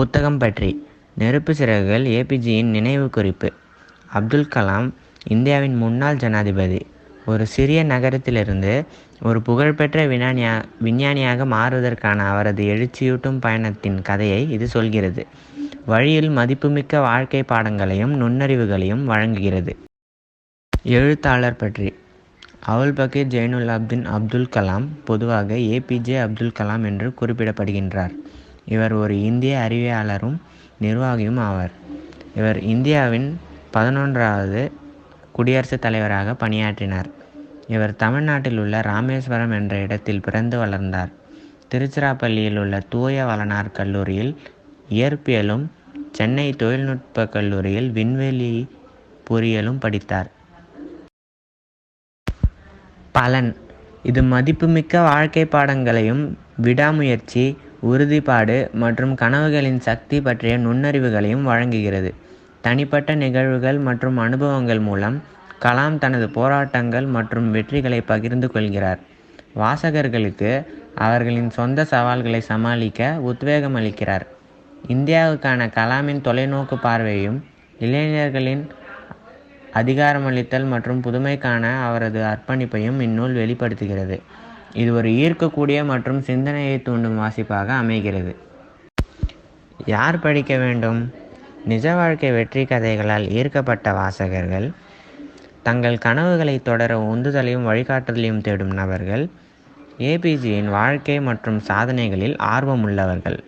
புத்தகம் பற்றி. நெருப்பு சிறகுகள் ஏபிஜியின் நினைவு குறிப்பு. அப்துல் கலாம் இந்தியாவின் முன்னாள் ஜனாதிபதி. ஒரு சிறிய நகரத்திலிருந்து ஒரு புகழ்பெற்ற விஞ்ஞானியா விஞ்ஞானியாக மாறுவதற்கான அவரது எழுச்சியூட்டும் பயணத்தின் கதையை இது சொல்கிறது. வழியில் மதிப்புமிக்க வாழ்க்கை பாடங்களையும் நுண்ணறிவுகளையும் வழங்குகிறது. எழுத்தாளர் பற்றி. அவுல் பக்கீர் ஜெயினுலாப்தீன் அப்துல் கலாம் பொதுவாக ஏபிஜே அப்துல் கலாம் என்று குறிப்பிடப்படுகின்றார். இவர் ஒரு இந்திய அறிவியலாளரும் நிர்வாகியும் ஆவார். இவர் இந்தியாவின் பதினொன்றாவது குடியரசுத் தலைவராக பணியாற்றினார். இவர் தமிழ்நாட்டில் உள்ள ராமேஸ்வரம் என்ற இடத்தில் பிறந்து வளர்ந்தார். திருச்சிராப்பள்ளியில் உள்ள தூய வளனார் கல்லூரியில் இயற்பியலும் சென்னை தொழில்நுட்பக் கல்லூரியில் விண்வெளி பொறியியலும் படித்தார். பலன். இது மதிப்புமிக்க வாழ்க்கை பாடங்களையும் விடாமுயற்சி உறுதிப்பாடு மற்றும் கனவுகளின் சக்தி பற்றிய நுண்ணறிவுகளையும் வழங்குகிறது. தனிப்பட்ட நிகழ்வுகள் மற்றும் அனுபவங்கள் மூலம் கலாம் தனது போராட்டங்கள் மற்றும் வெற்றிகளை பகிர்ந்து கொள்கிறார். வாசகர்களுக்கு அவர்களின் சொந்த சவால்களை சமாளிக்க உத்வேகம் அளிக்கிறார். இந்தியாவுக்கான கலாமின் தொலைநோக்கு பார்வையும் இளைஞர்களின் அதிகாரமளித்தல் மற்றும் புதுமைக்கான அவரது அர்ப்பணிப்பையும் இந்நூல் வெளிப்படுத்துகிறது. இது ஒரு ஈர்க்கக்கூடிய மற்றும் சிந்தனையை தூண்டும் வாசிப்பாக அமைகிறது. யார் படிக்க வேண்டும்? நிஜ வாழ்க்கை வெற்றி கதைகளால் ஈர்க்கப்பட்ட வாசகர்கள் தங்கள் கனவுகளை தொடர உந்துதலையும் வழிகாட்டுதலையும் தேடும் நபர்கள் ஏபிஜியின் வாழ்க்கை மற்றும் சாதனைகளில் ஆர்வமுள்ளவர்கள்